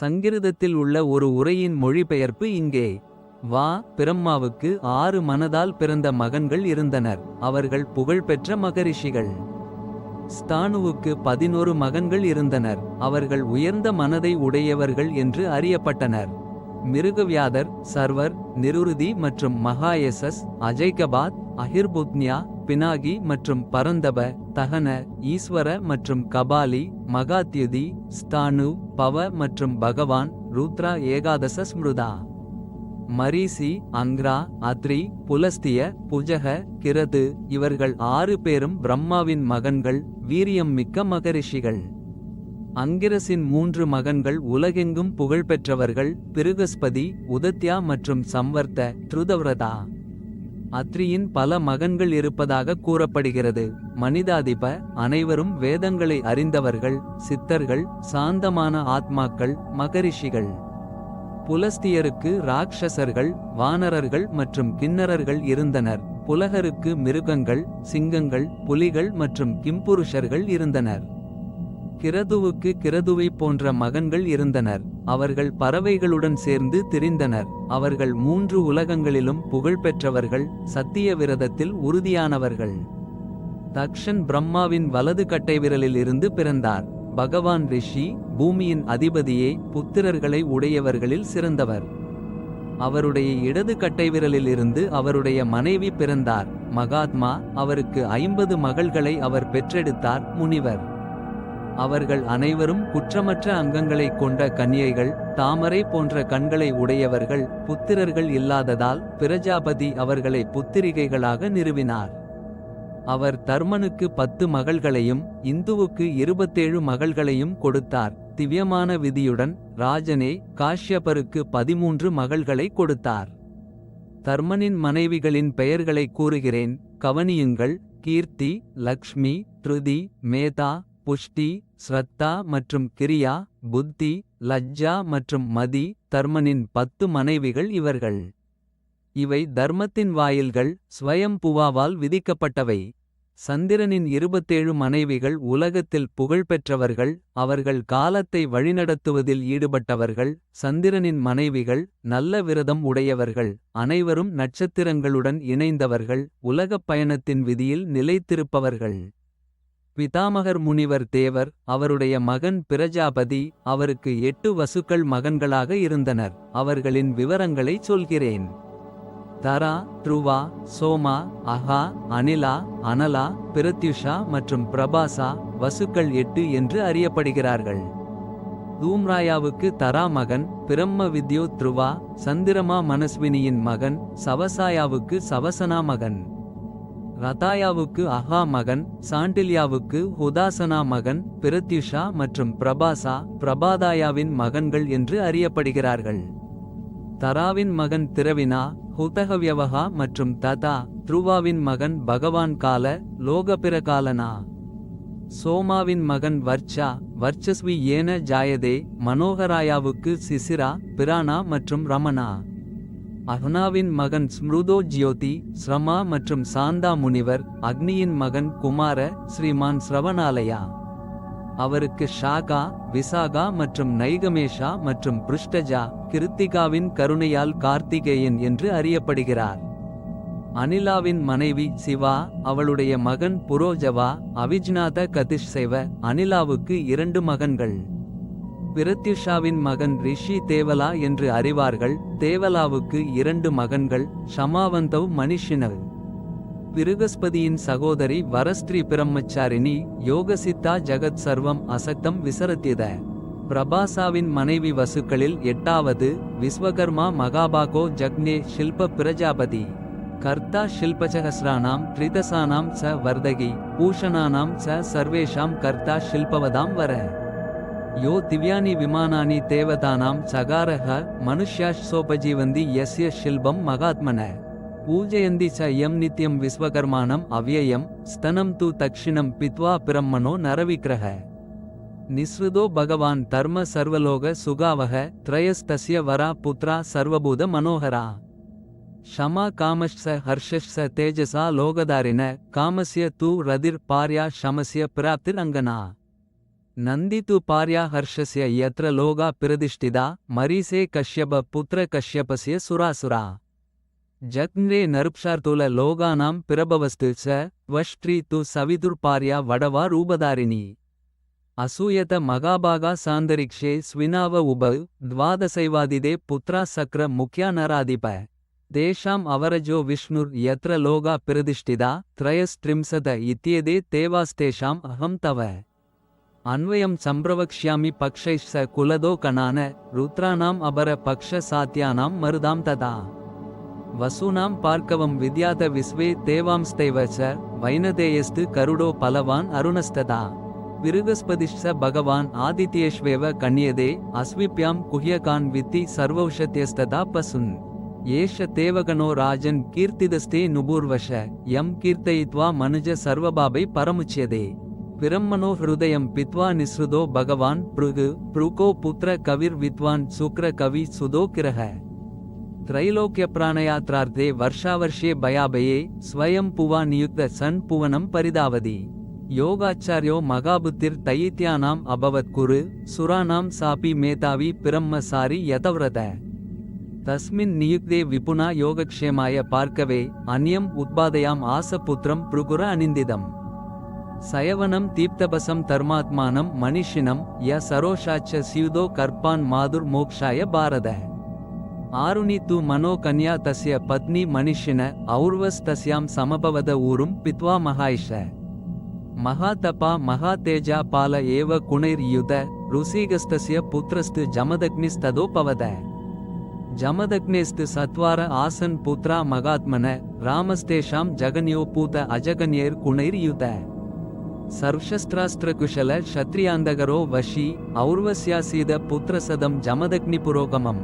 சங்கிருதத்தில் உள்ள ஒரு உரையின் மொழிபெயர்ப்பு இங்கே. வா பிரம்மாவுக்கு ஆறு மனதால் பிறந்த மகன்கள் இருந்தனர். அவர்கள் புகழ்பெற்ற மகரிஷிகள். ஸ்தானுவுக்கு பதினொரு மகன்கள் இருந்தனர். அவர்கள் உயர்ந்த மனதை உடையவர்கள் என்று அறியப்பட்டனர். மிருகவியாதர் சர்வர் நிருருதி மற்றும் மகாயசஸ் அஜய்கபாத் அஹிர்புத்ன்யா பினாகி மற்றும் பரந்தப தகன ஈஸ்வர மற்றும் கபாலி மகாத்யுதி ஸ்தானு பவ மற்றும் பகவான் ருத்ரா ஏகாதச ஸ்மிருதா. மரீசி அங்க்ரா அத்ரி புலஸ்திய புஜக கிரது இவர்கள் ஆறு பேரும் பிரம்மாவின் மகன்கள் வீரியம் மிக்க மகரிஷிகள். அங்கிரசின் மூன்று மகன்கள் உலகெங்கும் புகழ்பெற்றவர்கள் பிருகஸ்பதி உதத்யா மற்றும் சம்வர்த்த த்ருதவ்ரதா. அத்ரியின் பல மகன்கள் இருப்பதாக கூறப்படுகிறது. மனிதாதிப அனைவரும் வேதங்களை அறிந்தவர்கள் சித்தர்கள் சாந்தமான ஆத்மாக்கள் மகரிஷிகள். புலஸ்தியருக்கு ராட்சசர்கள் வானரர்கள் மற்றும் கிண்ணறர்கள் இருந்தனர். புலகருக்கு மிருகங்கள் சிங்கங்கள் புலிகள் மற்றும் கிம்புருஷர்கள் இருந்தனர். கிரதுவுக்கு கிரதுவை போன்ற மகன்கள் இருந்தனர். அவர்கள் பறவைகளுடன் சேர்ந்து திரிந்தனர். அவர்கள் மூன்று உலகங்களிலும் புகழ்பெற்றவர்கள் சத்திய விரதத்தில் உறுதியானவர்கள். தக்ஷன் பிரம்மாவின் வலது கட்டைவிரலில் இருந்து பிறந்தார். பகவான் ரிஷி பூமியின் அதிபதியே புத்திரர்களை உடையவர்களில் சிறந்தவர். அவருடைய இடது கட்டைவிரலில் இருந்து அவருடைய மனைவி பிறந்தார். மகாத்மா அவருக்கு ஐம்பது மகள்களை அவர் பெற்றெடுத்தார் முனிவர். அவர்கள் அனைவரும் குற்றமற்ற அங்கங்களைக் கொண்ட கன்னியைகள் தாமரை போன்ற கண்களை உடையவர்கள் புத்திரர்கள் இல்லாததால் பிரஜாபதி அவர்களை புத்திரிகைகளாக நிறுவினார். அவர் தர்மனுக்கு பத்து மகள்களையும் இந்துவுக்கு இருபத்தேழு மகள்களையும் கொடுத்தார். திவ்யமான விதியுடன் ராஜனே காஷ்யபருக்கு பதிமூன்று மகள்களை கொடுத்தார். தர்மனின் மனைவிகளின் பெயர்களை கூறுகிறேன். கவனியுங்கள். கீர்த்தி லக்ஷ்மி த்ருதி மேதா புஷ்டி ஸ்ரத்தா மற்றும் கிரியா புத்தி லஜ்ஜா மற்றும் மதி தர்மனின் பத்து மனைவிகள் இவர்கள். இவை தர்மத்தின் வாயில்கள் ஸ்வயம்புவாவால் விதிக்கப்பட்டவை. சந்திரனின் இருபத்தேழு மனைவிகள் உலகத்தில் புகழ்பெற்றவர்கள் அவர்கள் காலத்தை வழிநடத்துவதில் ஈடுபட்டவர்கள் சந்திரனின் மனைவிகள் நல்ல விரதம் உடையவர்கள் அனைவரும் நட்சத்திரங்களுடன் இணைந்தவர்கள் உலகப் பயணத்தின் விதியில் நிலைத்திருப்பவர்கள். பிதாமகர் முனிவர் தேவர் அவருடைய மகன் பிரஜாபதி அவருக்கு எட்டு வசுக்கள் மகன்களாக இருந்தனர். அவர்களின் விவரங்களைச் சொல்கிறேன். தரா த்ருவா சோமா அஹா அனிலா அனலா பிரத்யுஷா மற்றும் பிரபாசா வசுக்கள் எட்டு என்று அறியப்படுகிறார்கள். தூம்ராயாவுக்கு தரா மகன் பிரம்ம வித்யோ த்ருவா சந்திரமா மனஸ்வினியின் மகன் சவசாயாவுக்கு சவசனா மகன். ரதாயாவுக்கு அஹா மகன் சாண்டில்யாவுக்கு ஹுதாசனா மகன் பிரத்யுஷா மற்றும் பிரபாசா பிரபாதாயாவின் மகன்கள் என்று அறியப்படுகிறார்கள். தராவின் மகன் திரவினா ஹுதகவியவஹா மற்றும் ததா த்ருவாவின் மகன் பகவான் கால லோகபிரகாலனா. சோமாவின் மகன் வர்ச்சா வர்ச்சஸ்வி ஏன ஜாயதே மனோகராயாவுக்கு சிசிரா பிரானா மற்றும் ரமணா. அஹ்னாவின் மகன் ஸ்மிருதோ ஜியோதி ஸ்ரமா மற்றும் சாந்தா முனிவர் அக்னியின் மகன் குமார ஸ்ரீமான் ஸ்ரவணாலயா. அவருக்கு ஷாகா விசாகா மற்றும் நைகமேஷா மற்றும் பிருஷ்டஜா கிருத்திகாவின் கருணையால் கார்த்திகேயன் என்று அறியப்படுகிறார். அனிலாவின் மனைவி சிவா அவளுடைய மகன் புரோஜவா அவிஜ்நாத கதிஷ்சைவ அனிலாவுக்கு இரண்டு மகன்கள். பிரத்யுஷாவின் மகன் ரிஷி தேவலா என்று அறிவார்கள். தேவலாவுக்கு இரண்டு மகன்கள் ஷமாவந்தவ் மனிஷினவ் பிருகஸ்பதியின் சகோதரி வரஸ்திரி பிரம்மச்சாரிணி யோகசித்தா ஜகத் சர்வம் அசக்தம் விசரத்தியத பிரபாசாவின் மனைவி வசுக்களில் எட்டாவது விஸ்வகர்மா மகாபாகோ ஜக்னே ஷில்ப பிரஜாபதி. கர்த்தா ஷில்பசகஸ்ரானாம் த்ரிதசானாம் ச வர்தகி பூஷணானாம் ச சர்வேஷாம் கர்த்தா ஷில்பவதாம் வர. யோ திவ்யானி விமானானி தேவதானாம் சகாரக மனுஷ்யாசோபஜீவந்தி யஸ்ய ஷில்பம் மகாத்மன. பூஜயந்தி ச யம் நித்யம் விஸ்வகர்மானம் அவ்யயம் ஸ்தனம் து தக்ஷிணம் பித்வா பிரம்மனோ நரவிக்கிரக. நிஸ்ருதோ பகவான் தர்ம சர்வலோக சுகாவக த்ரயஸ்தஸ்ய வரா புத்ரா சர்வபூத மனோகரா ஷமா காமஷ ஹர்ஷஷ தேஜசா லோகதாரின காமஸ்ய தூ ரதிர் பார்யா ஷமஸ்ய பிராப்திர் அங்கனா. ನಂದಿತು ಪಾರ್ಯಾಹರ್ಷಸ್ಯ ಯತ್ರ ಲೋಗ ಪ್ರತಿಷ್ಠಿತ ಮರೀಸೆ ಕಶ್ಯಪ ಪುತ್ರ ಕಶ್ಯಪಸ್ಯ ಸುರಾಸುರ ಜಗ್ನ್ರೇ ನರುಪ್ಷಾರ್ತುಲ ಲೋಗಾನಾಂ ಪಿರಭವಸ್ತು ಚ ತ್ವಷ್ಟ್ರೀ ತು ಸವಿದುರ್ಪಾರ್ಯ ವಡವ ರೂಪಧಾರಿಣಿ ಅಸೂಯತ ಮಗಾಭಾಗ ಸಾಂದರಿಕ್ಷೆ ಸ್ವಿನಾವ ಉಭ ದ್ವಾದಶೈವಾದಿದೆ ಪುತ್ರ ಸಕ್ರ ಮುಖ್ಯ ನರಾಧಿಪ ತೇಷಾಂ ಅವರಜೋ ವಿಷ್ಣುರ್ ಯತ್ರ ಲೋಗ ಪ್ರತಿಷ್ಠಿತ ತ್ರಯಸ್ತ್ರಿಂಸದ ಇತ್ಯೇದೆ ತೇವಾಸ್ತೇಷಾಂ ಅಹಂ ತವ అన్వయం సంప్రవక్ష్యామి పక్షైశ్చ కులదో కణాన రుత్రాణాం అపర పక్ష సాత్యానాం మరుదాం తదా వసూనాం పార్కవం విద్యాత విశ్వే దేవాంస్తైవ చ వైనదేయస్తు కరుడో పలవాన్ అరుణస్తదా విరుగస్పదిశ్చ భగవాన్ ఆదిత్యేష్వేవ కణ్యదే అస్విప్యాం కుహ్యకాన్ విత్తి సర్వౌషత్యస్తదా పసున్ ఏష తేవగణో రాజన్ కీర్తిదస్తే నుబూర్వశ యం కీర్తయిత్వా మనుజ సర్వభాభై పరముచ్యదే பிறம்மனோ ஹிருதயம் பித்வா நிஸ்ருதோ பகவான் பிருகு புருகோ புத்திர கவிர் வித்வான் சுக்ர கவி சுதோ கிரக ತ್ರೈಲೋಕ್ಯಪ್ರಾಣಯಾತ್ರಾರ್ಥೆ ವರ್ಷಾವರ್ಷೇ ಭಯಾಭಯೇ ಸ್ವಯಂ ಪುವಾ ನಿಯುಕ್ತ ಸನ್ ಪುವನಂ ಪರಿದಾವಧಿ ಯೋಗಾಚಾರ್ಯೋ ಮಗಾಬುತಿರ್ ತೈತ್ಯಾನಾಂ ಅಭವತ್ ಕುರು ಸುರಾನಾಂ ಸಾಪಿ ಮೇತಾವಿ ಪಿರಮ್ಮಸಾರಿ ಯತವ್ರತ ತಸ್ಮಿನ್ ನಿಯುಕ್ತೆ ವಿಪುನಾ ಯೋಗಕ್ಷೇಮಾಯ ಪಾರ್ಕವೇ ಅನ್ಯಂ ಉತ್ಪಾದಯಾಂ ಆಸಪುತ್ರಂ ಪೃಗುರ ಅನಿಂದಿದಂ சயவனம் தீப்தபசம் தர்மாத்மானம் மனிஷினம் ய சரோஷாச்ச சியுதோ கர்ப்பான் மாதுர் மோக்ஷாய பாரத. ஆருணி து மனோ கன்யா தஸ்ய பத்னி மனிஷின அவுர்வஸ் தஸ்யாம் சமபவத ஊரும் பித்வா மகாயிஷ. மகாதபா மகாதேஜா பால ஏவ குணைர் யுத ருசிகஸ்தஸ்ய புத்திரஸ்து ஜமதக்னிஸ்ததோ பவத. ஜமதக்னேஸ்து சத்வார ஆசன் புத்ரா மகாத்மன ராமஸ்தேஷாம் ஜகன்யோ பூத அஜகன்யேர் குணைர்யுத சர்வசஸ்திராஸ்திரகுஷல ஷத்ரியாந்தகரோ வஷி ஔர்வஸ்யாசீத புத்திரசதம் ஜமதக்னி புரோகமம்